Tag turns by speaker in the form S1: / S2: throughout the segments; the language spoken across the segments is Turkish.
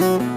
S1: thank you.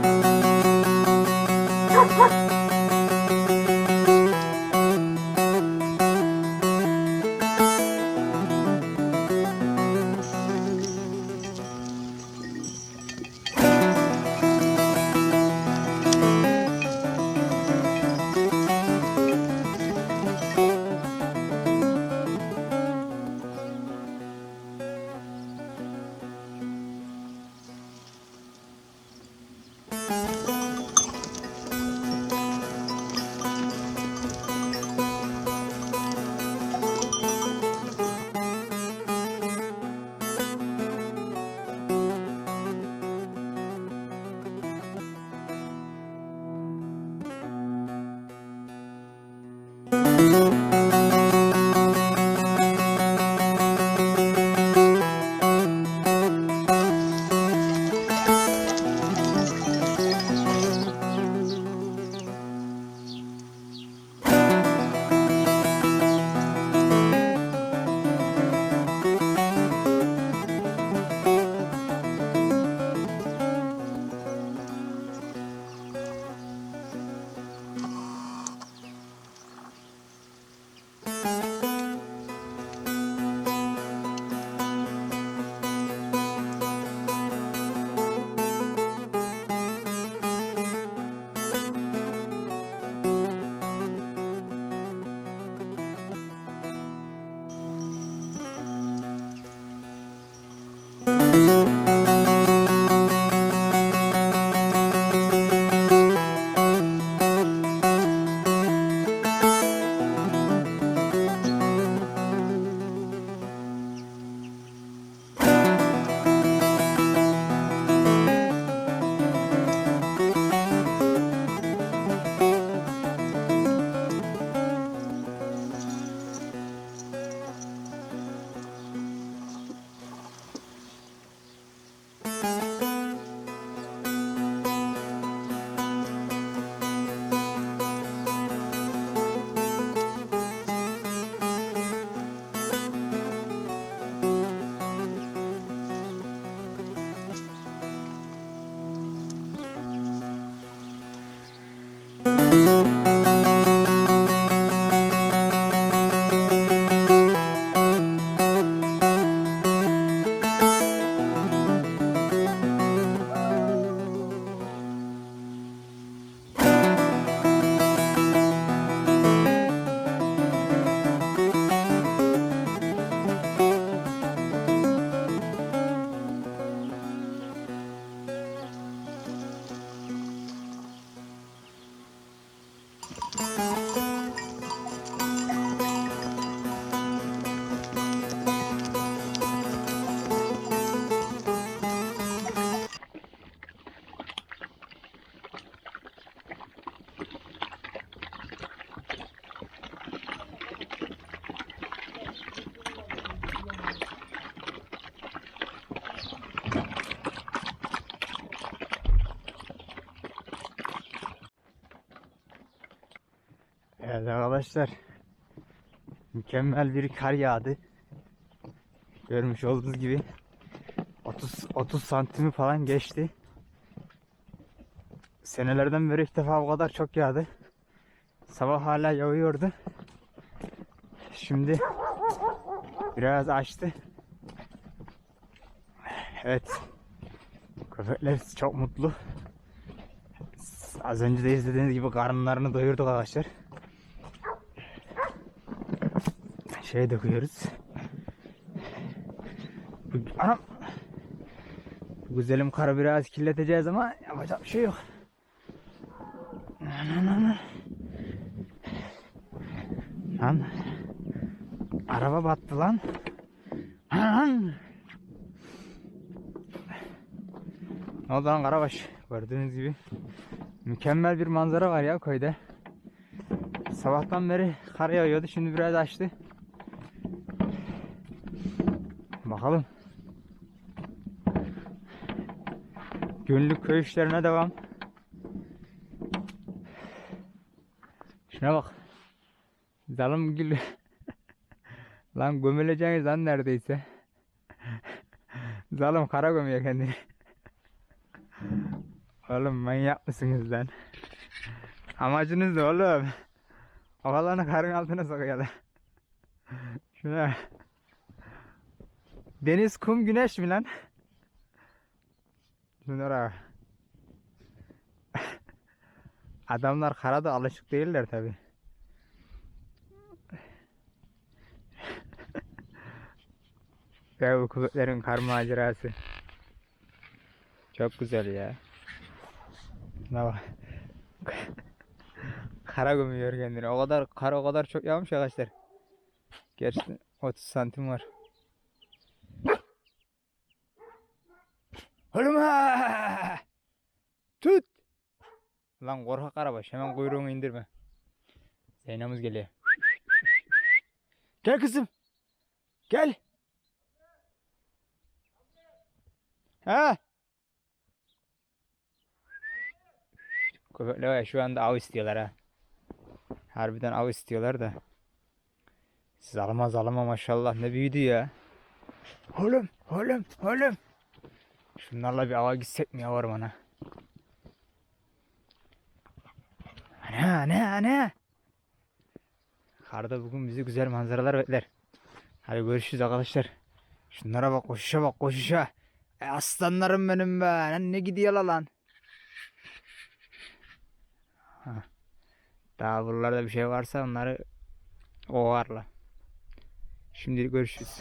S1: Thank you. Evet arkadaşlar. Mükemmel bir kar yağdı. Görmüş olduğunuz gibi 30 30 santimi falan geçti. Senelerden beri ilk defa bu kadar çok yağdı. Sabah hala yağıyordu. Şimdi biraz açtı. Evet. Köpekler çok mutlu. Az önce de izlediğiniz gibi karınlarını doyurduk arkadaşlar. Şey döküyoruz. Anam. Güzelim karı biraz kirleteceğiz ama yapacak bir şey yok. Lan, lan, lan. Lan. Araba battı lan. Lan. Ne oldu lan Karabaş? Gördüğünüz gibi mükemmel bir manzara var ya köyde. Sabahtan beri kar yağıyordu. Şimdi biraz açtı. Bakalım. Günlük köy işlerine devam. Şuna bak. Zalım gül Lan gömüleceğiniz lan neredeyse. Zalim kara gömüyor kendini. Oğlum manyak mısınız lan? Amacınız ne oğlum? Havalarını karın altına sokuyorlar. Şuna. Deniz, kum, güneş mi lan? Şunlara. bak. Adamlar karada alışık değiller tabi. Ve bu kuvvetlerin kar macerası. Çok güzel ya. Ne bak. Kara gömüyor kendini. O kadar kar o kadar çok yağmış arkadaşlar. Gerçekten 30 santim var. Ha! Tut! Lan korkak arabaş hemen kuyruğunu indirme. Zeynep'imiz geliyor. Gel kızım. Gel. Ha? Köpekler var şu anda av istiyorlar ha. Harbiden av istiyorlar da. Siz almaz alama maşallah ne büyüdü ya. Oğlum, oğlum, oğlum. Şunlarla bir ava gitsek mi yavrum ana? Ana, ana, ana. Karda bugün bizi güzel manzaralar bekler. Hadi görüşürüz arkadaşlar. Şunlara bak koşuşa bak koşuşa. E, aslanlarım benim be. Lan ne gidiyor lan? Ha. Daha buralarda bir şey varsa onları ovarla. Şimdi görüşürüz.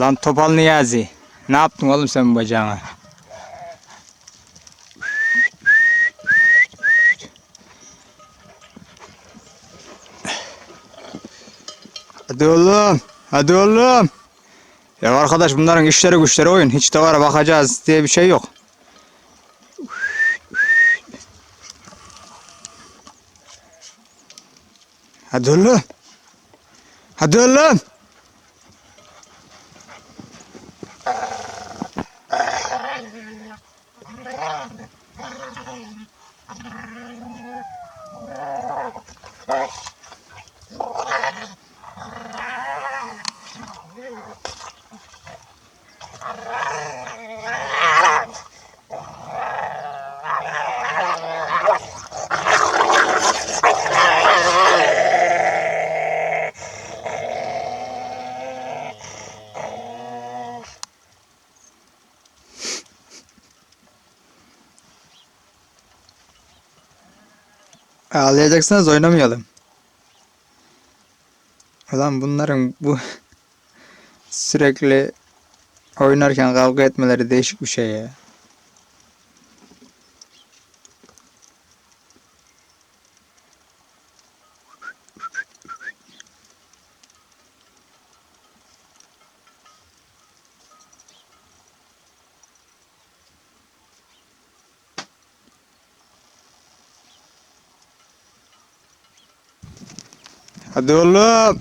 S1: Lan Topal Niyazi. Ne yaptın oğlum sen bu bacağına? Hadi oğlum. Hadi oğlum. Ya arkadaş bunların işleri güçleri oyun. Hiç de var bakacağız diye bir şey yok. Hadi oğlum. Hadi oğlum. Ağlayacaksanız oynamayalım. Ulan bunların bu sürekli oynarken kavga etmeleri değişik bir şey ya. Hadi oğlum.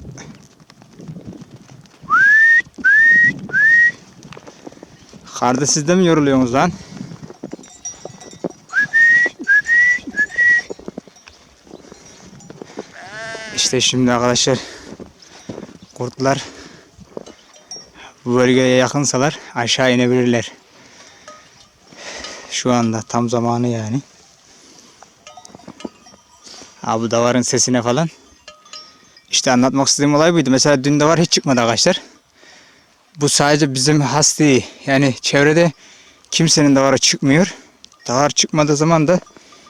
S1: Karda siz de mi yoruluyorsunuz lan? İşte şimdi arkadaşlar kurtlar bu bölgeye yakınsalar aşağı inebilirler. Şu anda tam zamanı yani. Ha bu davarın sesine falan. İşte anlatmak istediğim olay buydu. Mesela dün davar hiç çıkmadı arkadaşlar. Bu sadece bizim has değil. Yani çevrede kimsenin davarı çıkmıyor. Davar çıkmadığı zaman da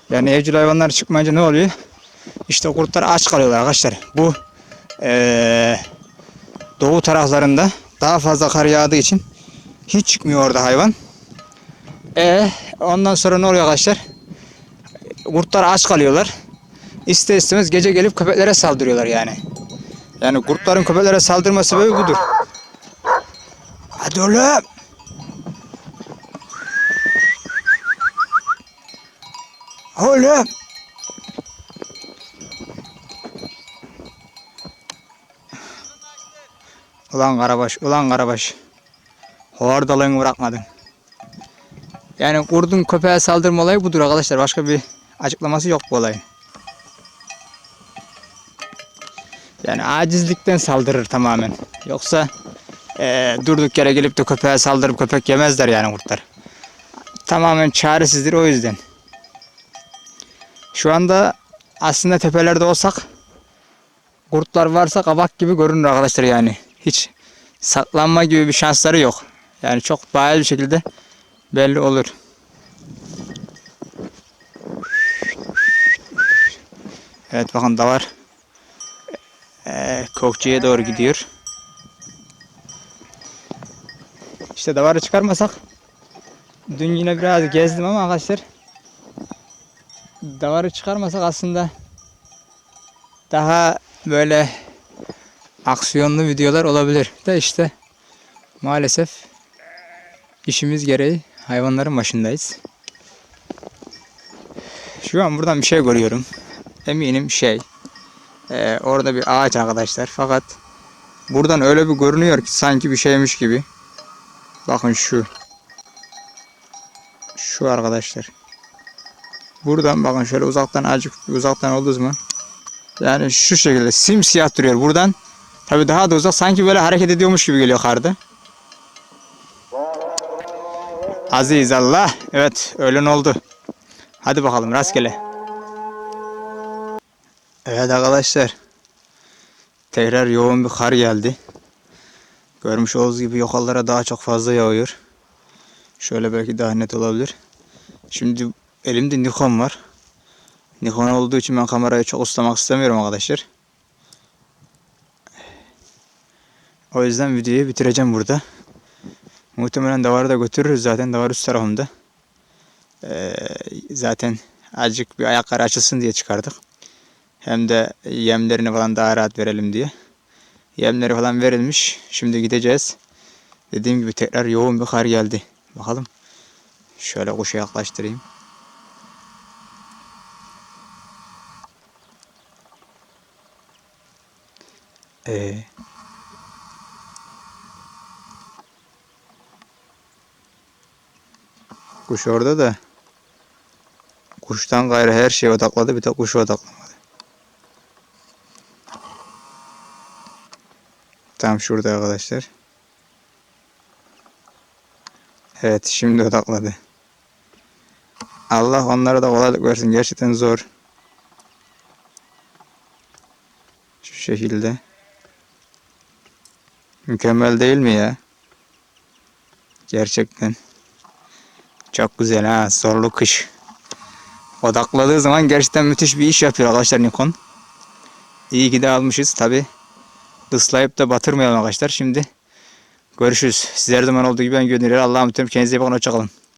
S1: yani evcil hayvanlar çıkmayınca ne oluyor? İşte kurtlar aç kalıyorlar arkadaşlar. Bu eee, doğu taraflarında daha fazla kar yağdığı için hiç çıkmıyor orada hayvan. E ondan sonra ne oluyor arkadaşlar? Kurtlar aç kalıyorlar. İster istemez gece gelip köpeklere saldırıyorlar yani. Yani kurtların köpeklere saldırma sebebi budur. Hadi oğlum. Oğlum. Ulan Karabaş, ulan Karabaş. Hordalığını bırakmadın. Yani kurdun köpeğe saldırma olayı budur arkadaşlar. Başka bir açıklaması yok bu olayın. Acizlikten saldırır tamamen. Yoksa eee, durduk yere gelip de köpeğe saldırıp köpek yemezler yani kurtlar. Tamamen çaresizdir o yüzden. Şu anda aslında tepelerde olsak kurtlar varsa kabak gibi görünür arkadaşlar yani. Hiç saklanma gibi bir şansları yok. Yani çok bariz bir şekilde belli olur. Evet bakın davar ee, Kokçu'ya doğru gidiyor. İşte davarı çıkarmasak dün yine biraz gezdim ama arkadaşlar davarı çıkarmasak aslında daha böyle aksiyonlu videolar olabilir. De işte maalesef işimiz gereği hayvanların başındayız. Şu an buradan bir şey görüyorum. Eminim şey. Ee, orada bir ağaç arkadaşlar. Fakat buradan öyle bir görünüyor ki sanki bir şeymiş gibi. Bakın şu. Şu arkadaşlar. Buradan bakın şöyle uzaktan azıcık uzaktan olduğu zaman yani şu şekilde simsiyah duruyor buradan. Tabi daha da uzak sanki böyle hareket ediyormuş gibi geliyor kardı. Aziz Allah. Evet öğlen oldu. Hadi bakalım rastgele. Evet arkadaşlar. Tekrar yoğun bir kar geldi. Görmüş olduğunuz gibi yukarılara daha çok fazla yağıyor. Şöyle belki daha net olabilir. Şimdi elimde Nikon var. Nikon olduğu için ben kamerayı çok ıslamak istemiyorum arkadaşlar. O yüzden videoyu bitireceğim burada. Muhtemelen davarı da götürürüz zaten. Davar üst tarafımda. Ee, zaten azıcık bir ayakları açılsın diye çıkardık. Hem de yemlerini falan daha rahat verelim diye. Yemleri falan verilmiş. Şimdi gideceğiz. Dediğim gibi tekrar yoğun bir kar geldi. Bakalım. Şöyle kuşa yaklaştırayım. Ee, kuş orada da kuştan gayrı her şeye odakladı bir tek kuşa odaklamadı. Tam şurada arkadaşlar. Evet şimdi odakladı. Allah onlara da kolaylık versin. Gerçekten zor. Şu şekilde. Mükemmel değil mi ya? Gerçekten. Çok güzel ha. Zorlu kış. Odakladığı zaman gerçekten müthiş bir iş yapıyor arkadaşlar Nikon. İyi ki de almışız tabi. Islayıp da batırmayalım arkadaşlar. Şimdi görüşürüz. Size her zaman olduğu gibi ben gönderiyorum. Allah'a emanet. Kendinize iyi bakın. Hoşçakalın.